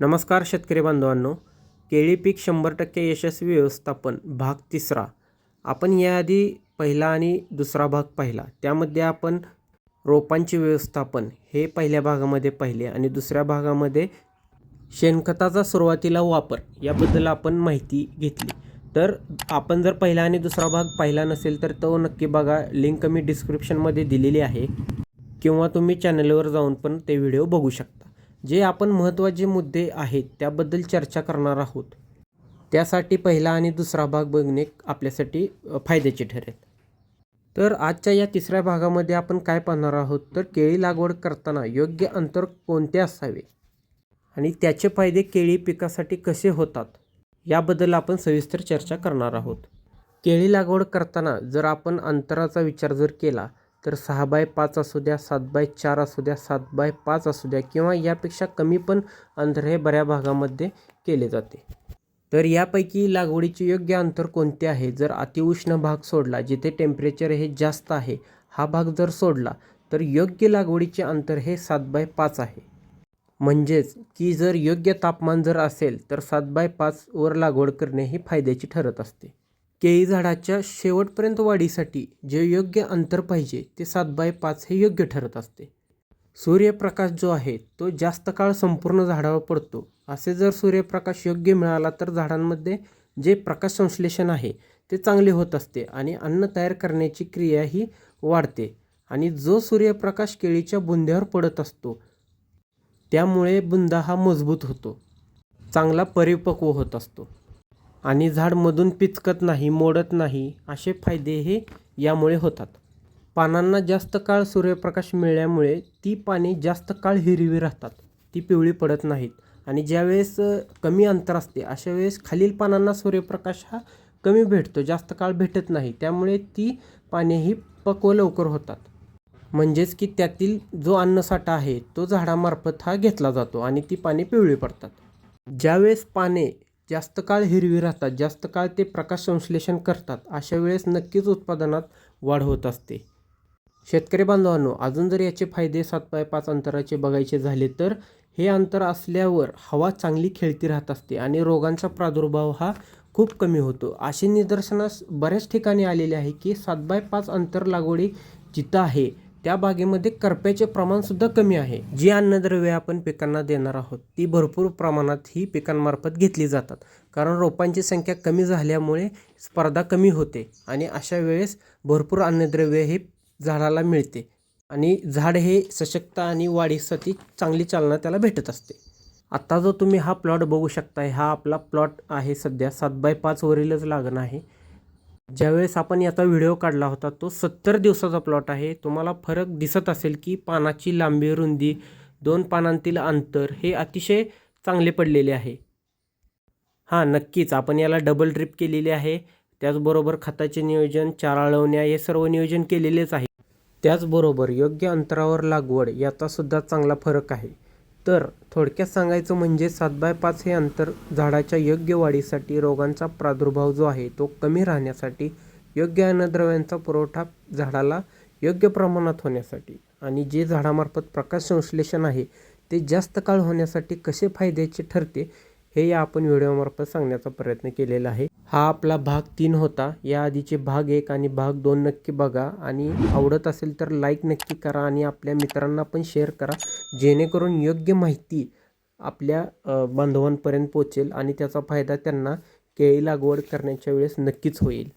नमस्कार शेतकरी बांधवांनो. केळी पीक शंभर टक्के यशस्वी व्यवस्थापन भाग तिसरा. आपण याआधी पहिला आणि दुसरा भाग पाहिला. त्यामध्ये आपण रोपांचे व्यवस्थापन हे पहिल्या भागामध्ये पाहिले आणि दुसऱ्या भागामध्ये शेणखताचा सुरुवातीला वापर याबद्दल आपण माहिती घेतली. तर आपण जर पहिला आणि दुसरा भाग पाहिला नसेल तर तो नक्की बघा. लिंक मी डिस्क्रिप्शनमध्ये दिलेली आहे. किंवा तुम्ही चॅनलवर जाऊन पण ते व्हिडिओ बघू शकता. जे आपण महत्त्वाचे मुद्दे आहेत त्याबद्दल चर्चा करणार आहोत. त्यासाठी पहिला आणि दुसरा भाग बघणे आपल्यासाठी फायद्याचे ठरेल. तर आजच्या या तिसऱ्या भागामध्ये आपण काय पाहणार आहोत? तर केळी लागवड करताना योग्य अंतर कोणते असावे? आणि त्याचे फायदे केळी पिकासाठी कसे होतात? याबद्दल आपण सविस्तर चर्चा करणार आहोत. केळी लागवड करताना जर आपण अंतराचा विचार जर केला तर सहा बाय पाच असू द्या सात बाय चार असू द्या सात बाय पाच असू द्या किंवा यापेक्षा कमी पण अंतर हे बऱ्या भागामध्ये केले जाते. तर यापैकी लागवडीचे योग्य अंतर कोणते आहे? जर अतिउष्ण भाग सोडला जिथे टेम्परेचर हे जास्त आहे हा भाग जर सोडला तर योग्य लागवडीचे अंतर हे सात बाय पाच आहे. म्हणजेच की जर योग्य तापमान जर असेल तर सात बाय पाच वर लागवड करणे ही फायद्याची ठरत असते. केळी झाडाच्या शेवटपर्यंत वाढीसाठी जे योग्य अंतर पाहिजे ते सात बाय पाच हे योग्य ठरत असते. सूर्यप्रकाश जो आहे तो जास्त काळ संपूर्ण झाडावर पडतो. असे जर सूर्यप्रकाश योग्य मिळाला तर झाडांमध्ये जे प्रकाश संश्लेषण आहे ते चांगले होत असते आणि अन्न तयार करण्याची क्रिया ही वाढते. आणि जो सूर्यप्रकाश केळीच्या बुंद्यावर पडत असतो त्यामुळे बुंदा हा मजबूत होतो. चांगला परिपक्व होत असतो. आणि झाड मधून पिचकत नाही मोडत नाही असे फायदे हे यामुळे होतात. पानांना जास्त काळ सूर्यप्रकाश मिळाल्यामुळे ती पाने जास्त काळ हिरवी राहतात. ती पिवळी पडत नाहीत आणि ज्यावेळेस कमी अंतर असते अशा वेळेस खालील पानांना सूर्यप्रकाश हा कमी भेटतो जास्त काळ भेटत नाही. त्यामुळे ती पानेही पक्व लवकर होतात. म्हणजेच की त्यातील जो अन्नसाठा आहे तो झाडामार्फत हा घेतला जातो आणि ती पाने पिवळी पडतात. ज्यावेळेस पाने जास्त काळ हिरवी राहतात जास्त काळ ते प्रकाश संश्लेषण करतात अशा वेळेस नक्कीच उत्पादनात वाढ होत असते. शेतकरी बांधवांनो अजून जर याचे फायदे सात बाय पाच अंतराचे बघायचे झाले तर हे अंतर असल्यावर हवा चांगली खेळती राहत असते आणि रोगांचा प्रादुर्भाव हा खूप कमी होतो. असे निदर्शनास बऱ्याच ठिकाणी आलेले आहे की सात बाय पाच अंतर लागवडी जिथं आहे त्या बागेमध्ये करप्याचे प्रमाणसुद्धा कमी आहे. जी अन्नद्रव्ये आपण पिकांना देणार आहोत ती भरपूर प्रमाणात ही पिकांमार्फत घेतली जातात. कारण रोपांची संख्या कमी झाल्यामुळे स्पर्धा कमी होते आणि अशा वेळेस भरपूर अन्नद्रव्य हे झाडाला मिळते आणि झाड हे सशक्त आणि वाढीसाठी चांगली चालना त्याला भेटत असते. आत्ता जो तुम्ही हा प्लॉट बघू शकता हा आपला प्लॉट आहे सध्या सात बाय पाचवरीलच लागण आहे. ज्यावेळेस आपण याचा व्हिडिओ काढला होता तो सत्तर दिवसाचा प्लॉट आहे. तुम्हाला फरक दिसत असेल की पानाची लांबी रुंदी दोन पानांतील अंतर हे अतिशय चांगले पडलेले आहे. हां नक्कीच. आपण याला डबल ड्रिप केलेली आहे. त्याचबरोबर खताचे नियोजन चारा आळवण्या हे सर्व नियोजन केलेलेच आहे. त्याचबरोबर योग्य अंतरावर लागवड याचासुद्धा चांगला फरक आहे. तर थोडक्यात सांगायचं म्हणजे सात बाय पाच हे अंतर झाडाच्या योग्य वाढीसाठी रोगांचा प्रादुर्भाव जो आहे तो कमी राहण्यासाठी योग्य अन्नद्रव्यांचा पुरवठा झाडाला योग्य प्रमाणात होण्यासाठी आणि जे झाडामार्फत प्रकाश संश्लेषण आहे ते जास्त काळ होण्यासाठी कसे फायद्याचे ठरते हे या आपण व्हिडिओमार्फत सांगण्याचा प्रयत्न केलेला आहे. हा आपला भाग तीन होता. या आधीचे भाग एक आणि भाग दोन नक्की बघा. आणि आवडत असेल तर लाईक नक्की करा आणि आपल्या मित्रांना पण शेअर करा. जेणेकरून योग्य माहिती आपल्या बांधवांपर्यंत पोचेल आणि त्याचा फायदा त्यांना केळी लागवड करण्याच्या वेळेस नक्कीच होईल.